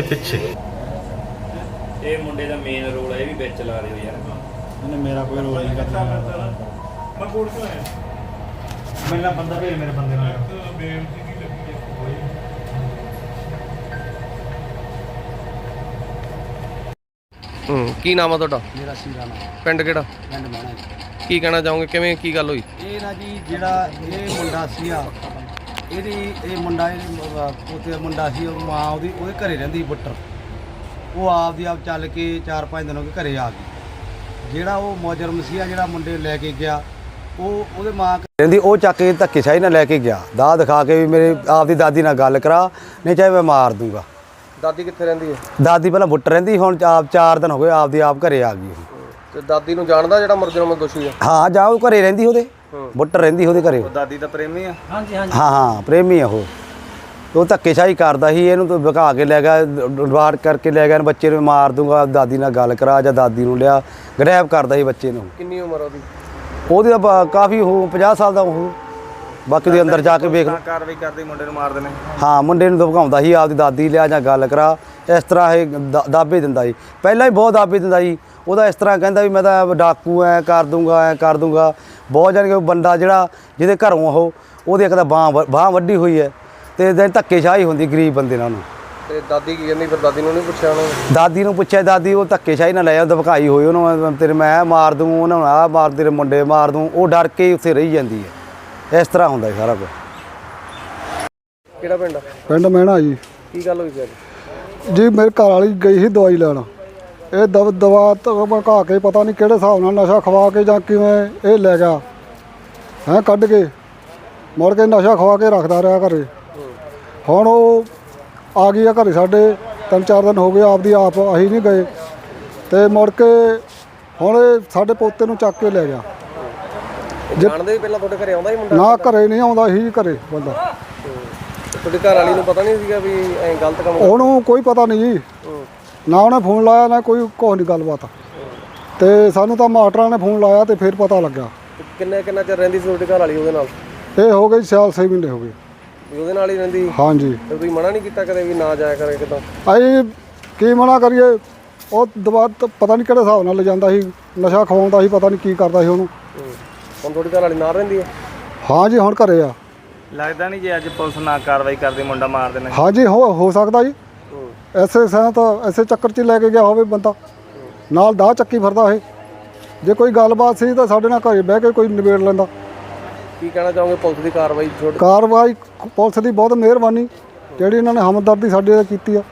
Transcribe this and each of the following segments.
ਭਾਈ ਪਿੱਛੇ। ਇਹ ਮੁੰਡੇ ਦਾ ਮੇਨ ਰੋਲ ਹੈ ਇਹ ਵੀ ਵਿੱਚ ਲਾ ਦਿਓ ਯਾਰ। ਇਹਨੇ ਮੇਰਾ ਕੋਈ ਰੋਲ ਨਹੀਂ ਕਰਦਾ ਮੈਂ ਕੋਲ ਕਿਉਂ ਆਇਆ? ਮੇਰਾ ਬੰਦਾ ਭੇਜ ਮੇਰੇ ਬੰਦੇ ਨਾਲ ਦੀ ਕੀ ਲੱਗੀ ਹੂੰ ਕੀ ਨਾਮ ਆ ਤੁਹਾਡਾ? ਮੇਰਾ ਸੀਰਾ ਨਾਮ। ਪਿੰਡ ਕਿਹੜਾ? ਪਿੰਡ ਮਹਿਣਾ ਜੀ। ਕੀ ਕਹਿਣਾ ਚਾਹੋਗੇ? ਕਿਵੇਂ ਕੀ ਗੱਲ ਹੋਈ? ਇਹ ਨਾ ਜੀ ਜਿਹੜਾ ਇਹ ਮੁੰਡਾ ਸੀਗਾ ਇਹਦੀ ਇਹ ਮੁੰਡਾ ਇਹ ਪੋਤੇ ਮੁੰਡਾ ਸੀ ਉਹ ਮਾਂ ਉਹਦੀ ਉਹਦੇ ਘਰੇ ਰਹਿੰਦੀ ਬੁੱਟਰ ਉਹ ਆਪ ਦੀ ਆਪ ਚੱਲ ਕੇ 4-5 ਦਿਨ ਹੋ ਗਏ ਘਰੇ ਆ ਗਈ। ਜਿਹੜਾ ਉਹ ਮੁਜਰਮ ਸੀਗਾ ਜਿਹੜਾ ਮੁੰਡੇ ਲੈ ਕੇ ਗਿਆ ਉਹ ਉਹਦੇ ਮਾਂ ਰਹਿੰਦੀ ਉਹ ਚੱਕ ਕੇ ਧੱਕੇਸ਼ਾਹੀ ਨਾਲ ਲੈ ਕੇ ਗਿਆ। ਦਾ ਦਿਖਾ ਕੇ ਵੀ ਮੇਰੇ ਆਪ ਦੀ ਦਾਦੀ ਨਾਲ ਗੱਲ ਕਰਾ ਨਹੀਂ ਚਾਹੇ ਮੈਂ ਮਾਰ ਦੂੰਗਾ। ਦਾਦੀ ਕਿੱਥੇ ਰਹਿੰਦੀ ਹੈ? ਦਾਦੀ ਪਹਿਲਾਂ ਬੁੱਟਰ ਰਹਿੰਦੀ ਹੁਣ ਆਪ 4 ਦਿਨ ਹੋ ਗਏ ਆਪ ਦੀ ਆਪ ਘਰੇ ਆ ਗਈ। ਤੇ ਦਾਦੀ ਨੂੰ ਜਾਣਦਾ ਜਿਹੜਾ ਮੁਰਜਰਮ ਦੋਸ਼ੀ ਹੈ ਹਾਂ ਜਾ ਉਹ ਘਰੇ ਰਹਿੰਦੀ ਉਹਦੇ। ਬੁੱਟਰ ਰਹਿੰਦੀ ਉਹਦੇ ਘਰੇ। ਦਾਦੀ ਦਾ ਪ੍ਰੇਮੀ ਆ? ਹਾਂ ਹਾਂ ਪ੍ਰੇਮੀ ਆ ਉਹ। ਉਹ ਧੱਕੇਸ਼ਾਹੀ ਕਰਦਾ ਸੀ ਇਹਨੂੰ ਤਾਂ ਭਗਾ ਕੇ ਲੈ ਗਿਆ ਡਵਾਰ ਕਰਕੇ ਲੈ ਗਿਆ ਬੱਚੇ ਨੂੰ ਮਾਰ ਦੂੰਗਾ ਦਾਦੀ ਨਾਲ ਗੱਲ ਕਰਾ ਜਾਂ ਦਾਦੀ ਨੂੰ ਲਿਆ। ਗ੍ਰੈਬ ਕਰਦਾ ਸੀ ਬੱਚੇ ਨੂੰ। ਕਿੰਨੀ ਉਮਰ ਉਹਦੀ? ਉਹਦੀ ਤਾਂ ਕਾਫੀ ਉਹ 50 ਸਾਲ ਦਾ ਉਹ। ਬਾਕੀ ਦੇ ਅੰਦਰ ਜਾ ਕੇ ਵੇਖ ਲਓ। ਕਾਰਵਾਈ ਕਰਦੇ ਮੁੰਡੇ ਨੂੰ ਮਾਰ ਦੇਣੇ ਹਾਂ ਮੁੰਡੇ ਨੂੰ ਧਮਕਾਉਂਦਾ ਸੀ ਆਪਦੀ ਦਾਦੀ ਲਿਆ ਜਾਂ ਗੱਲ ਕਰਾ। ਇਸ ਤਰ੍ਹਾਂ ਇਹ ਦਾ- ਦਾਅਵੇ ਦਿੰਦਾ ਸੀ। ਪਹਿਲਾਂ ਹੀ ਬਹੁਤ ਦਾਅਵੇ ਦਿੰਦਾ ਸੀ। ਉਹਦਾ ਇਸ ਤਰ੍ਹਾਂ ਕਹਿੰਦਾ ਵੀ ਮੈਂ ਤਾਂ ਡਾਕੂ ਐ ਕਰ ਦੂੰਗਾ ਐ ਕਰ ਦੂੰਗਾ। ਬਹੁਤ ਜਾਨ ਕਿ ਬੰਦਾ ਜਿਹੜਾ ਜਿਹਦੇ ਘਰੋਂ ਉਹ ਉਹਦੀ ਇੱਕ ਤਾਂ ਬਾਹ ਬਾਹ ਵੱਡੀ ਹੋਈ ਹੈ ਤੇ ਦਿਨ ਧੱਕੇਸ਼ਾਹੀ ਹੁੰਦੀ ਗਰੀਬ ਬੰਦੇ ਨਾਲ ਉਹਨੂੰ। ਤੇ ਦਾਦੀ ਕੀ ਕਹਿੰਦੀ ਫਿਰ ਦਾਦੀ ਨੂੰ ਨਹੀਂ ਪੁੱਛਿਆ ਉਹਨੇ? ਦਾਦੀ ਨੂੰ ਪੁੱਛਿਆ ਦਾਦੀ ਉਹ ਧੱਕੇਸ਼ਾਹੀ ਨਾਲ ਲੈ ਧਮਕਾਈ ਹੋਈ ਉਹਨੂੰ ਤੇਰੇ ਮੈਂ ਮਾਰ ਦੂੰ ਉਹਨਾਂ ਨੂੰ ਆ ਮਾਰ ਤੇਰੇ ਮੁੰਡੇ ਮਾਰ ਦੂੰ ਉਹ ਡਰ ਕੇ ਉੱਥੇ ਰਹੀ ਜਾਂਦੀ ਹੈ। ਇਸ ਤਰ੍ਹਾਂ ਹੁੰਦਾ ਸਾਰਾ ਕੁਝ ਕਿਹੜਾ ਪਿੰਡ ਆ? ਪਿੰਡ ਮਹਿਣਾ ਜੀ। ਕੀ ਗੱਲ ਹੋਈ ਸੀ ਅੱਜ? ਜੀ ਮੇਰੇ ਘਰ ਵਾਲੀ ਗਈ ਸੀ ਦਵਾਈ ਲੈਣ। ਇਹ ਦਵ ਦਵਾ ਧਮਕਾ ਕੇ ਪਤਾ ਨਹੀਂ ਕਿਹੜੇ ਹਿਸਾਬ ਨਾਲ ਨਸ਼ਾ ਖਵਾ ਕੇ ਜਾਂ ਕਿਵੇਂ ਇਹ ਲੈ ਗਿਆ। ਹੈਂ ਕੱਢ ਕੇ ਮੁੜ ਕੇ ਨਸ਼ਾ ਖਵਾ ਕੇ ਰੱਖਦਾ ਰਿਹਾ ਘਰੇ। ਹੁਣ ਉਹ ਆ ਗਈ ਆ ਘਰੇ ਸਾਡੇ ਤਿੰਨ ਚਾਰ ਦਿਨ ਹੋ ਗਏ ਆਪਦੀ ਆਪ ਅਸੀਂ ਨਹੀਂ ਗਏ। ਤੇ ਮੁੜ ਕੇ ਹੁਣ ਇਹ ਸਾਡੇ ਪੋਤੇ ਨੂੰ ਚੱਕ ਕੇ ਲੈ ਗਿਆ। ਜਾਣਦੇ ਹੀ ਪਹਿਲਾਂ ਤੁਹਾਡੇ ਘਰੇ ਆਉਂਦਾ ਹੀ ਮੁੰਡਾ? ਨਾ ਘਰੇ ਨਹੀਂ ਆਉਂਦਾ ਹੀ ਘਰੇ ਬੰਦਾ। ਤੁਹਾਡੀ ਘਰ ਵਾਲੀ ਨੂੰ ਪਤਾ ਨਹੀਂ ਸੀਗਾ ਵੀ ਐਂ ਗਲਤ ਕੰਮ ਉਹਨੂੰ ਕੋਈ ਪਤਾ ਨਹੀਂ ਜੀ। ਨਾ ਉਹਨੇ ਫੋਨ ਲਾਇਆ ਨਾ ਕੋਈ ਕੋਈ ਨਹੀਂ ਗੱਲਬਾਤ। ਤੇ ਸਾਨੂੰ ਤਾਂ ਮਾਸਟਰਾਂ ਨੇ ਫੋਨ ਲਾਇਆ ਤੇ ਫਿਰ ਪਤਾ ਲੱਗਾ ਕਿੰਨੇ ਕਿੰਨਾ ਚਿਰ ਰਹਿੰਦੀ ਸੀ ਤੁਹਾਡੀ ਘਰ ਵਾਲੀ ਉਹਦੇ ਨਾਲ? ਇਹ ਹੋ ਗਈ ਸਾਲ 6 ਮਹੀਨੇ ਹੋ ਗਏ। ਵੀ ਉਹਦੇ ਨਾਲ ਹੀ ਰਹਿੰਦੀ? ਹਾਂਜੀ। ਤੇ ਤੁਸੀਂ ਮਨਾ ਨਹੀਂ ਕੀਤਾ ਕਦੇ ਵੀ ਨਾ ਜਾਇਆ ਕਰੇ ਕਿਦਾਂ ਅਸੀਂ ਕੀ ਮਨਾ ਕਰੀਏ? ਉਹ ਦਵਾ ਪਤਾ ਨਹੀਂ ਕਿਹੜੇ ਹਿਸਾਬ ਨਾਲ ਲੈ ਜਾਂਦਾ ਸੀ। ਨਸ਼ਾ ਖਵਾਉਂਦਾ ਸੀ ਪਤਾ ਨਹੀਂ ਕੀ ਕਰਦਾ ਸੀ ਉਹਨੂੰ। ਹੁਣ ਤੁਹਾਡੀ ਘਰ ਵਾਲੀ ਨਾਲ ਰਹਿੰਦੀ ਹੈ? ਹਾਂਜੀ ਹੁਣ ਘਰੇ ਆ। ਲੱਗਦਾ ਨਹੀਂ ਜੇ ਅੱਜ ਪੁਲਿਸ ਨਾ ਕਾਰਵਾਈ ਕਰਦੀ ਮੁੰਡਾ ਮਾਰ ਦੇਣਾ। ਹਾਂਜੀ ਹੋ ਹੋ ਸਕਦਾ ਜੀ। ਐਸੇ ਸਾਂ ਤਾਂ ਐਸੇ ਚੱਕਰ 'ਚ ਲੈ ਕੇ ਗਿਆ ਹੋਵੇ ਬੰਦਾ। ਨਾਲ ਦਾ ਚੱਕੀ ਫਿਰਦਾ ਇਹ। ਜੇ ਕੋਈ ਗੱਲਬਾਤ ਸੀ ਤਾਂ ਸਾਡੇ ਨਾਲ ਘਰੇ ਬਹਿ ਕੇ ਕੋਈ ਨਿਬੇੜ ਲੈਂਦਾ। ਕੀ ਕਹਿਣਾ ਚਾਹੋਗੇ ਪੁਲਿਸ ਦੀ ਕਾਰਵਾਈ ਛੋੜ ਕਾਰਵਾਈ ਪੁਲਿਸ ਦੀ ਬਹੁਤ ਮਿਹਰਬਾਨੀ। ਜਿਹੜੀ ਇਹਨਾਂ ਨੇ ਹਮਦਰਦੀ ਸਾਡੇ ਨਾਲ ਕੀਤੀ ਆ।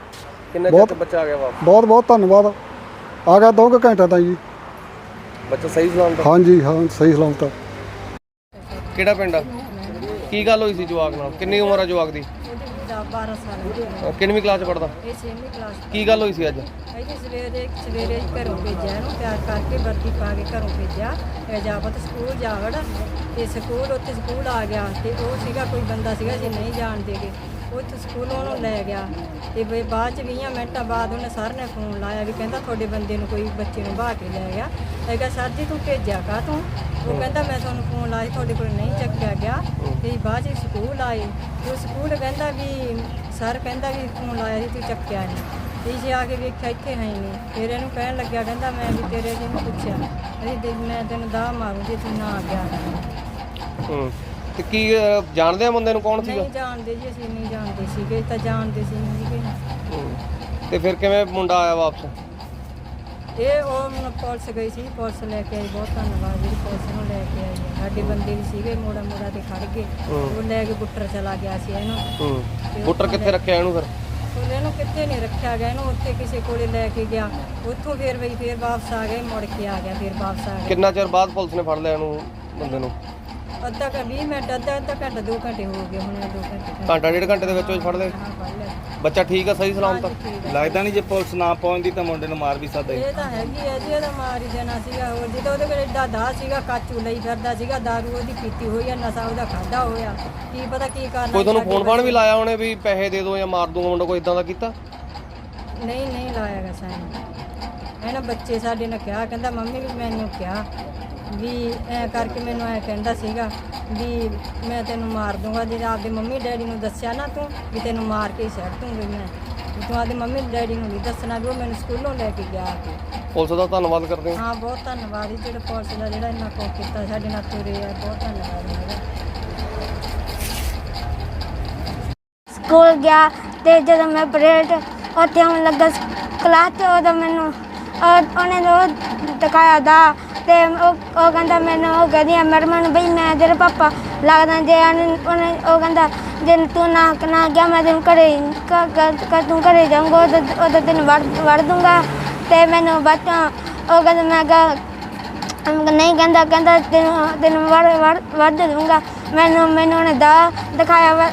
ਕਿੰਨੇ 'ਚ ਬੱਚਾ ਆ ਗਿਆ ਵਾਪਸ? ਬਹੁਤ ਬਹੁਤ ਧੰਨਵਾਦ। ਆ ਗਿਆ ਦੋ ਕੁ ਘੰਟਿਆਂ ਤਾਈਂ ਜੀ। ਬੱਚਾ ਸਹੀ ਸਲਾਮਤ? ਹਾਂਜੀ ਹਾਂ ਸਹੀ ਸਲਾਮਤ ਕਿਹੜਾ ਪਿੰਡ ਆ? ਕੀ ਗੱਲ ਹੋਈ ਸੀ ਜਵਾਕ ਨਾਲ? ਕਿੰਨੀ ਉਮਰ ਆ ਜਵਾਕ ਦਾ? 12 ਸਾਲ ਦੀ ਕਿੰਨਵੀਂ ਕਲਾਸ ਪੜਦਾ ਇਹ 6ਵੀਂ ਕਲਾਸ ਕੀ ਗੱਲ ਹੋਈ ਸੀ ਅੱਜ? ਇਹਦੇ ਸਵੇਰੇ ਸਵੇਰੇ ਘਰੋਂ ਭੇਜਿਆ ਇਹਨੂੰ ਤਿਆਰ ਕਰਕੇ ਵਰਦੀ ਪਾ ਕੇ ਘਰੋਂ ਭੇਜਿਆ। ਇਹ ਜਾਵਤ ਸਕੂਲ ਜਾਵੜ। ਤੇ ਸਕੂਲ ਉੱਥੇ ਸਕੂਲ ਆ ਗਿਆ ਤੇ ਉਹ ਸੀਗਾ ਕੋਈ ਬੰਦਾ ਸੀਗਾ ਜੀ ਨਹੀਂ ਜਾਣਦੇਗੇ ਉੱਥੇ ਸਕੂਲੋਂ ਉਹਨੂੰ ਲੈ ਗਿਆ ਤੇ ਵੀ ਬਾਅਦ ਚ 20 ਮਿੰਟਾਂ ਬਾਅਦ ਉਹਨੇ ਸਰ ਨੇ ਫੋਨ ਲਾਇਆ ਵੀ ਕਹਿੰਦਾ ਤੁਹਾਡੇ ਬੰਦੇ ਨੂੰ ਕੋਈ ਬੱਚੇ ਨੂੰ ਬਾਹ ਕੇ ਲੈ ਗਿਆ। ਮੈਂ ਕਿਹਾ ਸਰ ਜੀ ਤੂੰ ਭੇਜਿਆ ਕਾ ਤੂੰ? ਉਹ ਕਹਿੰਦਾ ਮੈਂ ਤੁਹਾਨੂੰ ਫੋਨ ਲਾਇਆ ਤੁਹਾਡੇ ਕੋਲ ਨਹੀਂ ਚੱਕਿਆ ਗਿਆ। ਤੇ ਬਾਅਦ ਚ ਸਕੂਲ ਆਏ। ਉਹ ਸਕੂਲ ਕਹਿੰਦਾ ਵੀ ਸਰ ਕਹਿੰਦਾ ਵੀ ਫੋਨ ਲਾਇਆ ਸੀ ਤੂੰ ਚੱਕਿਆ ਨਹੀਂ। ਤੇ ਜੇ ਆ ਕੇ ਵੇਖਿਆ ਇੱਥੇ ਹੈ ਹੀ ਨਹੀਂ। ਫਿਰ ਇਹਨੂੰ ਕਹਿਣ ਲੱਗਿਆ ਕਹਿੰਦਾ ਮੈਂ ਵੀ ਤੇਰੇ ਜੀ ਨੂੰ ਪੁੱਛਿਆ। ਅਰੇ ਦੇ ਮੈਂ ਤੈਨੂੰ ਦਾ ਮਾਰੂ ਜੇ ਤੂੰ ਨਾ ਆ ਗਿਆ। ਹੂੰ। ਤੇ ਕੀ ਅਹ, ਜਾਣਦੇ ਆ ਬੰਦੇ ਨੂੰ ਕੌਣ ਸੀਗਾ? ਨਹੀਂ ਜਾਣਦੇ ਜੀ ਅਸੀਂ ਨਹੀਂ ਜਾਣਦੇ ਸੀਗੇ ਤਾਂ ਜਾਣਦੇ ਸੀ ਨਹੀਂ ਸੀਗੇ ਹੂੰ। ਤੇ ਫਿਰ ਕਿਵੇਂ ਮੁੰਡਾ ਆਇਆ ਵਾਪਸ? ਇਹ ਉਹ ਹੁਣ ਪੁਲਿਸ ਗਈ ਸੀ ਪੁਲਿਸ ਲੈ ਕੇ ਆਈ ਬਹੁਤ ਧੰਨਵਾਦ ਜਿਹੜੀ ਪੁਲਿਸ ਨੂੰ ਲੈ ਕੇ ਆਈ। ਹੈ। ਸਾਡੇ ਬੰਦੇ ਵੀ ਸੀਗੇ ਮੋੜਾ ਮੋੜਾ ਤੇ ਖੜ ਗਏ। ਉਹ ਲੈ ਕੇ ਬੁੱਟਰ ਚਲਾ ਗਿਆ ਸੀ ਇਹਨੂੰ। ਹੂੰ। ਬੁੱਟਰ ਕਿੱਥੇ ਰੱਖਿਆ ਇਹਨੂੰ ਫਿਰ? ਉਹਨੇ ਇਹਨੂੰ ਕਿੱਥੇ ਨਹੀਂ ਰੱਖਿਆ ਗਿਆ ਇਹਨੂੰ ਉੱਥੇ ਕਿਸੇ ਕੋਲੇ ਲੈ ਕੇ ਗਿਆ। ਉੱਥੋਂ ਫੇਰ ਬਈ ਫੇਰ ਵਾਪਸ ਆ ਗਏ ਮੁੜ ਕੇ ਆ ਗਿਆ ਫੇਰ ਵਾਪਸ ਆ ਗਿਆ ਕਿੰਨਾ ਚਿਰ ਬਾਅਦ ਪੁਲਿਸ ਨੇ ਫੜ ਲਿਆ ਇਹਨੂੰ ਬੰਦੇ ਨੂੰ? ਅੱਧਾ ਘੰਟਾ 20 ਮਿੰਟ ਅੱਧਾ ਅੱਧਾ ਘੰਟਾ 2 ਘੰਟੇ ਹੋ ਗਏ ਹੁਣ 2 ਘੰਟੇ ਘੰਟਾ ਡੇਢ ਘੰਟੇ ਦੇ ਵਿੱਚ ਵਿੱਚ ਫੜ ਲਏ। ਹਾਂ ਫੜ ਲਿਆ ਬੱਚਾ ਠੀਕ ਆ ਸਹੀ ਸਲਾਮਤ? ਠੀਕ ਲੱਗਦਾ ਨਹੀਂ ਜੇ ਪੁਲਿਸ ਨਾ ਪਹੁੰਚਦੀ ਤਾਂ ਮੁੰਡੇ ਨੂੰ ਮਾਰ ਵੀ ਸਕਦਾ। ਇਹ ਤਾਂ ਹੈਗੀ ਹੈ ਜੀ ਇਹਦਾ ਮਾਰ ਹੀ ਦੇਣਾ ਸੀਗਾ ਹੋਰ ਜਦੋਂ ਉਹਦੇ ਕੋਲ ਏਡਾ ਦਾ ਸੀਗਾ ਕਾਚੂ ਲਈ ਫਿਰਦਾ ਸੀਗਾ दारू ਉਹਦੀ ਪੀਤੀ ਹੋਈ ਆ ਨਸ਼ਾ ਉਹਦਾ ਖਾਦਾ ਹੋਇਆ। ਕੀ ਪਤਾ ਕੀ ਕਰਨਾ ਕੋਈ ਤੁਹਾਨੂੰ ਫੋਨ ਫਾਨ ਵੀ ਲਾਇਆ ਉਹਨੇ ਵੀ ਪੈਸੇ ਦੇ ਦਿਓ ਜਾਂ ਮਾਰ ਦੂੰਗਾ ਮੁੰਡਾ ਕੋਈ ਇਦਾਂ ਦਾ ਕੀਤਾ? ਨਹੀਂ ਨਹੀਂ ਲਾਇਆਗਾ ਸਾਨੂੰ ਇਹਨਾਂ ਬੱਚੇ ਸਾਡੇ ਨੇ ਕਿਹਾ ਕਹਿੰਦਾ ਮੰਮੀ ਵੀ ਮੈਨੂੰ ਕਿਹਾ ਵੀ ਐ ਕਰਕੇ ਮੈਨੂੰ ਐ ਕਹਿੰਦਾ ਸੀਗਾ ਵੀ ਮੈਂ ਤੈਨੂੰ ਮਾਰ ਦੂੰਗਾ ਜੇ ਆਪਦੇ ਮੰਮੀ ਡੈਡੀ ਨੂੰ ਦੱਸਿਆ ਨਾ ਤੂੰ ਵੀ ਤੈਨੂੰ ਮਾਰ ਕੇ ਹੀ ਛੱਡ ਦੂੰਗੀ ਮੈਂ। ਵੀ ਤੂੰ ਆਪਦੇ ਮੰਮੀ ਡੈਡੀ ਨੂੰ ਨਹੀਂ ਦੱਸਣਾ ਵੀ ਉਹ ਮੈਨੂੰ ਸਕੂਲੋਂ ਲੈ ਕੇ ਗਿਆ ਆ ਕੇ ਪੁਲਿਸ ਦਾ ਧੰਨਵਾਦ ਕਰਦੇ ਹਾਂ। ਹਾਂ ਬਹੁਤ ਧੰਨਵਾਦ ਜੀ ਜਿਹੜਾ ਪੁਲਿਸ ਦਾ ਜਿਹੜਾ ਇੰਨਾ ਕੁਝ ਕੀਤਾ ਸਾਡੇ ਨਾਲ ਤੁਰੇ ਆ ਬਹੁਤ ਧੰਨਵਾਦ ਦਾ ਸਕੂਲ ਗਿਆ ਤੇ ਜਦੋਂ ਮੈਂ ਪਰੇਡ ਉੱਥੇ ਆਉਣ ਲੱਗਾ ਕਲਾਸ ਤੇ ਉਦੋਂ ਮੈਨੂੰ ਉਹ- ਉਹਨੇ ਉਹ ਦਿਖਾਇਆ ਦਾ ਤੇ ਉਹ ਉਹ ਕਹਿੰਦਾ ਮੈਨੂੰ ਉਹ ਕਹਿੰਦੀ ਆ ਮੈਡਮ ਬਈ ਮੈਂ ਤੇਰੇ ਪਾਪਾ ਲੱਗਦਾ ਜੇ ਉਹਨੂੰ ਉਹਨੇ- ਉਹ ਕਹਿੰਦਾ, ਜੇ ਤੂੰ ਨਾ ਨਾ ਗਿਆ ਮੈਂ ਤੈਨੂੰ ਘਰੇ ਕ- ਕ- ਕ- ਤੂੰ ਘਰੇ ਜਾਊਂਗਾ ਉਦੋਂ ਉਦੋਂ ਤੈਨੂੰ ਵੜ ਵੜ ਦੂੰਗਾ। ਤੇ ਮੈਨੂੰ ਬਾਅਦ ਚੋਂ ਉਹ ਕਹਿੰਦਾ, ਮੈਂ ਕਿਹਾ ਅਮ ਨਹੀਂ ਕਹਿੰਦਾ ਕਹਿੰਦਾ ਤੈਨੂੰ ਤੈਨੂੰ ਵੜ ਵੜ ਵੜ ਦੇ ਦੂੰਗਾ। ਮੈਨੂੰ ਮੈਨੂੰ ਉਹਨੇ ਦਾ ਦਿਖਾਇਆ ਵਾ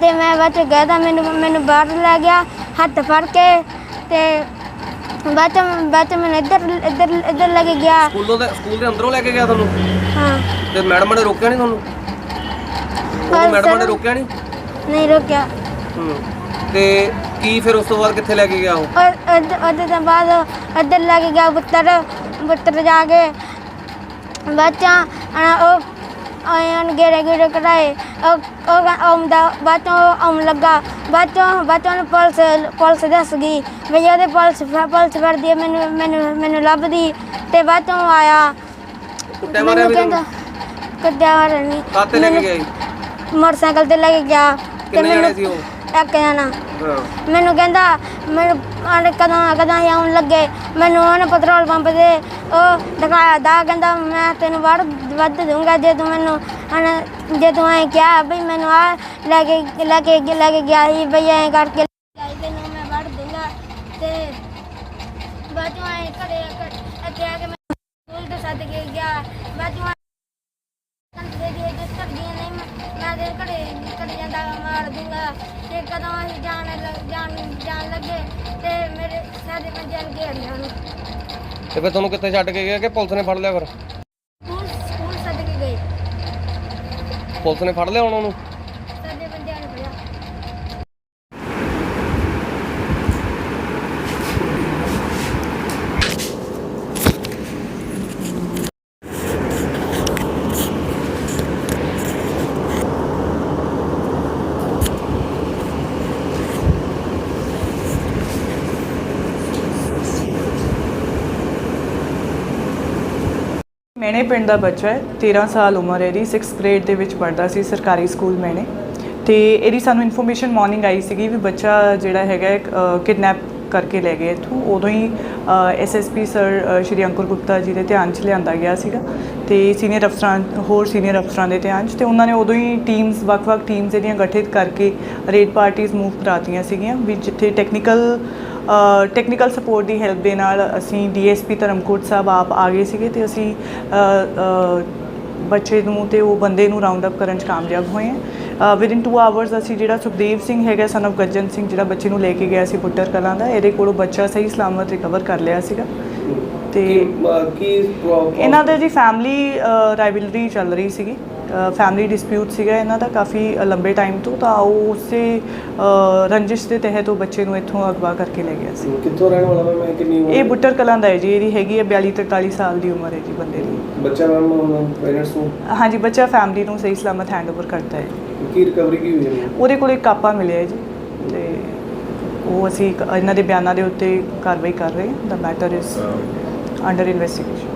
ਤੇ ਮੈਂ ਬਚ ਚ ਗਿਆ ਤਾਂ ਮੈਨੂੰ ਮੈਨੂੰ ਬਾਹਰ ਲੈ ਗਿਆ, ਹੱਥ ਫੜ ਕੇ ਤੇ ਬਾਅਦ ਚ ਬਾਅਦ ਚ ਇੱਧਰ ਇੱਧਰ ਇੱਧਰ ਲੈ ਕੇ ਗਿਆ। ਸਕੂਲੋਂ ਦੇ ਸਕੂਲ ਦੇ ਅੰਦਰੋਂ ਲੈ ਕੇ ਗਿਆ ਤੁਹਾਨੂੰ? ਹਾਂ। ਤੇ ਮੈਡਮ ਨੇ ਰੋਕਿਆ ਨਹੀਂ ਤੁਹਾਨੂੰ? ਪਰ ਉਹ ਮੈਡਮ ਨੇ ਰੋਕਿਆ ਨਹੀਂ ਨਹੀਂ ਰੁਕਿਆ। ਹੂੰ। ਤੇ ਕੀ ਫਿਰ ਉਸ ਤੋਂ ਬਾਅਦ ਕਿੱਥੇ ਲੈ ਕੇ ਗਿਆ ਉਹ? ਔਰ ਉਹਦੇ ਤੋਂ ਬਾਅਦ ਇੱਧਰ ਲੈ ਕੇ ਗਿਆ ਪੁੱਤਰ ਪੁੱਤਰ ਜਾ ਕੇ। ਬਾਅਦ ਚ ਅਹ ਉਹ ਆਇਆਂ ਗੇੜੇ ਗੇੜੇ ਕਰਾਏ। ਉਹ ਉਹ ਆਉਂਦਾ ਬਾਅਦ ਚੋਂ ਆਉਣ ਲੱਗਾ। ਬਾਅਦ ਚੋਂ ਬਾਅਦ ਚੋਂ ਉਹਨੂੰ ਪੁਲਿਸ ਪੁਲਿਸ ਦੱਸ ਗਈ ਵੀ ਉਹਦੇ ਪੁਲਿਸ ਪੁਲਿਸ ਫੜਦੀ ਹੈ ਮੈਨੂੰ ਮੈਨੂੰ ਮੈਨੂੰ ਲੱਭਦੀ। ਤੇ ਬਾਅਦ ਚੋਂ ਆਇਆ। ਕੁੱਟਿਆ ਮਾਰਿਆ ਵੀ ਕਹਿੰਦਾ ਤੁਹਾਨੂੰ ਕੁੱਟਿਆ ਮਾਰਿਆ ਨਹੀਂ। ਕਾਤੇ ਲੈ ਕੇ ਮੈਨੂੰ ਗਿਆ ਜੀ ਮੋਟਰਸਾਈਕਲ ਤੇ ਲੈ ਕੇ ਗਿਆ। ਕਿੰਨੇ ਜਾਣੇ ਸੀ ਉਹ? ਇੱਕ ਜਣਾ। ਹਾਂ ਮੈਨੂੰ ਕਹਿੰਦਾ, ਮੈਨੂੰ ਆਂਦੇ ਕਦੋਂ ਕਦੋਂ ਅਸੀਂ ਆਉਣ ਲੱਗੇ। ਮੈਨੂੰ ਉਹਨੇ ਪੈਟਰੋਲ ਪੰਪ ਤੇ ਉਹ ਦਿਖਾਇਆ ਦਾ ਕਹਿੰਦਾ, ਮੈਂ ਤੈਨੂੰ ਵੜ ਵੱਧ ਦੂੰਗਾ ਜੇ ਤੂੰ ਮੈਨੂੰ ਹਣ ਜੇ ਤੂੰ ਐਂ ਕਿਹਾ ਬਈ ਮੈਨੂੰ ਆ ਲੈ ਕੇ ਲੈ ਕੇ ਲੈ ਕੇ ਗਿਆ ਸੀ, ਬਈ ਐਂ ਕਰਕੇ ਤੈਨੂੰ ਮੈਂ ਵੜ ਦੂੰਗਾ ਤੇ ਬਾਜੂ ਐਂ ਘਰੇ ਇੱਥੇ ਆ ਕੇ ਮੈਂ ਸਕੂਲ ਤੇ ਸੱਦ ਕੇ ਗਿਆ। ਘੜੇ ਜਾਂਦਾ ਮਾਰ ਦੂੰਗਾ ਤੇ ਕਦੋਂ ਅਸੀਂ ਜਾਣ ਲੱਗ- ਜਾਣ ਜਾਣ ਲੱਗੇ ਤੇ ਮੇਰੇ ਸਾਡੇ ਪੰਜਾਂ ਘੇਰ ਲਿਆ ਉਹਨੂੰ। ਤੇ ਫਿਰ ਤੁਹਾਨੂੰ ਕਿੱਥੇ ਛੱਡ ਕੇ ਗਿਆ ਕਿ ਪੁਲਿਸ ਨੇ ਫੜ ਲਿਆ ਫਿਰ? ਸਕੂਲ ਸਕੂਲ ਸੱਦ ਕੇ ਗਏ। ਪੁਲਿਸ ਨੇ ਫੜ ਲਿਆ ਉਹਨੂੰ ਸਾਡੇ ਪੰਜਾਂ ਨੇ ਫੜਿਆ ਮੈਨੇ ਪਿੰਡ ਦਾ ਬੱਚਾ ਹੈ 13 ਸਾਲ ਉਮਰ ਹੈ ਇਹਦੀ 6th ਗ੍ਰੇਡ ਦੇ ਵਿੱਚ ਪੜ੍ਹਦਾ ਸੀ ਸਰਕਾਰੀ ਸਕੂਲ ਮੈਨੇ। ਤੇ ਇਹਦੀ ਸਾਨੂੰ ਇਨਫੋਰਮੇਸ਼ਨ ਮਾਰਨਿੰਗ ਆਈ ਸੀਗੀ ਵੀ ਬੱਚਾ ਜਿਹੜਾ ਹੈਗਾ ਕਿਡਨੈਪ ਕਰਕੇ ਲੈ ਗਏ ਇੱਥੋਂ। ਉਦੋਂ ਹੀ ਐਸਐਸਪੀ ਸਰ ਸ਼੍ਰੀ ਅੰਕੁਰ ਗੁਪਤਾ ਜੀ ਦੇ ਧਿਆਨ 'ਚ ਲਿਆਂਦਾ ਗਿਆ ਸੀਗਾ। ਤੇ ਸੀਨੀਅਰ ਅਫਸਰਾਂ, ਹੋਰ ਸੀਨੀਅਰ ਅਫਸਰਾਂ ਦੇ ਧਿਆਨ 'ਚ ਤੇ ਉਹਨਾਂ ਨੇ ਉਦੋਂ ਹੀ ਟੀਮਸ ਵੱਖ-ਵੱਖ ਟੀਮਸ ਇਹਦੀਆਂ ਗਠਿਤ ਕਰਕੇ ਰੇਡ ਪਾਰਟੀਆਂ ਮੂਵ ਕਰਾਤੀਆਂ ਸੀਗੀਆਂ, ਵੀ ਜਿੱਥੇ ਟੈਕਨੀਕਲ ਟੈਕਨੀਕਲ ਸਪੋਰਟ ਦੀ ਹੈਲਪ ਦੇ ਨਾਲ ਅਸੀਂ ਡੀਐਸਪੀ ਧਰਮਕੋਟ ਸਾਹਿਬ ਆਪ ਆ ਗਏ ਸੀਗੇ ਤੇ ਅਸੀਂ ਬੱਚੇ ਨੂੰ ਤੇ ਉਹ ਬੰਦੇ ਨੂੰ ਰਾਉਂਡ ਅਪ ਕਰਨ 'ਚ ਕਾਮਯਾਬ ਹੋਏ ਹਾਂ। ਵਿਦਿਨ 2 ਆਵਰਸ ਅਸੀਂ ਜਿਹੜਾ ਸੁਖਦੇਵ ਸਿੰਘ ਹੈਗਾ ਸਨ of ਗੱਜਨ ਸਿੰਘ ਜਿਹੜਾ ਬੱਚੇ ਨੂੰ ਲੈ ਕੇ ਗਿਆ ਸੀ ਪੁੱਟਰ ਕਲਾਂ ਦਾ ਇਹਦੇ ਕੋਲੋਂ ਬੱਚਾ ਸਹੀ ਸਲਾਮਤ ਰਿਕਵਰ ਕਰ ਲਿਆ ਸੀਗਾ। ਤੇ ਕੀ ਇਹਨਾਂ ਦੇ ਜੀ ਫੈਮਿਲੀ ਰਾਈਵਲਰੀ ਚੱਲ ਰਹੀ ਸੀਗੀ। ਫੈਮਿਲੀ ਡਿਸਪਿਊਟ ਸੀਗਾ ਇਹਨਾਂ ਦਾ ਕਾਫੀ ਲੰਬੇ ਟਾਈਮ ਤੋਂ ਤਾਂ ਉਹ ਉਸੇ ਰੰਜਿਸ਼ ਦੇ ਤਹਿਤ ਉਹ ਬੱਚੇ ਨੂੰ ਇੱਥੋਂ ਅਗਵਾ ਕਰਕੇ ਲੈ ਗਿਆ ਸੀ। ਕਿੱਥੋਂ ਰਹਿਣ ਵਾਲਾ ਮੈਂ ਕਿੰਨੀ ਇਹ ਬੁੱਟਰ ਕਲਾਂ ਦਾ ਹੈ ਜੀ ਇਹਦੀ ਹੈਗੀ ਹੈ 42 43 ਸਾਲ ਦੀ ਉਮਰ ਹੈ ਜੀ ਬੰਦੇ ਦੀ। ਬੱਚਾ ਮੈਮ ਪੇਰੈਂਟਸ ਨੂੰ? ਹਾਂਜੀ ਬੱਚਾ ਫੈਮਿਲੀ ਨੂੰ ਸਹੀ ਸਲਾਮਤ ਹੈਂਡਓਵਰ ਕਰਦਾ ਹੈ। ਕੀ ਰਿਕਵਰੀ ਕੀ ਹੋਈ ਹੈ? ਉਹਦੇ ਕੋਲ ਇੱਕ ਕਾਪਾ ਮਿਲਿਆ ਹੈ ਜੀ ਤੇ ਉਹ ਅਸੀਂ ਇਹਨਾਂ ਦੇ ਬਿਆਨਾਂ ਦੇ ਉੱਤੇ ਕਾਰਵਾਈ ਕਰ ਰਹੇ ਹਾਂ। The matter is under investigation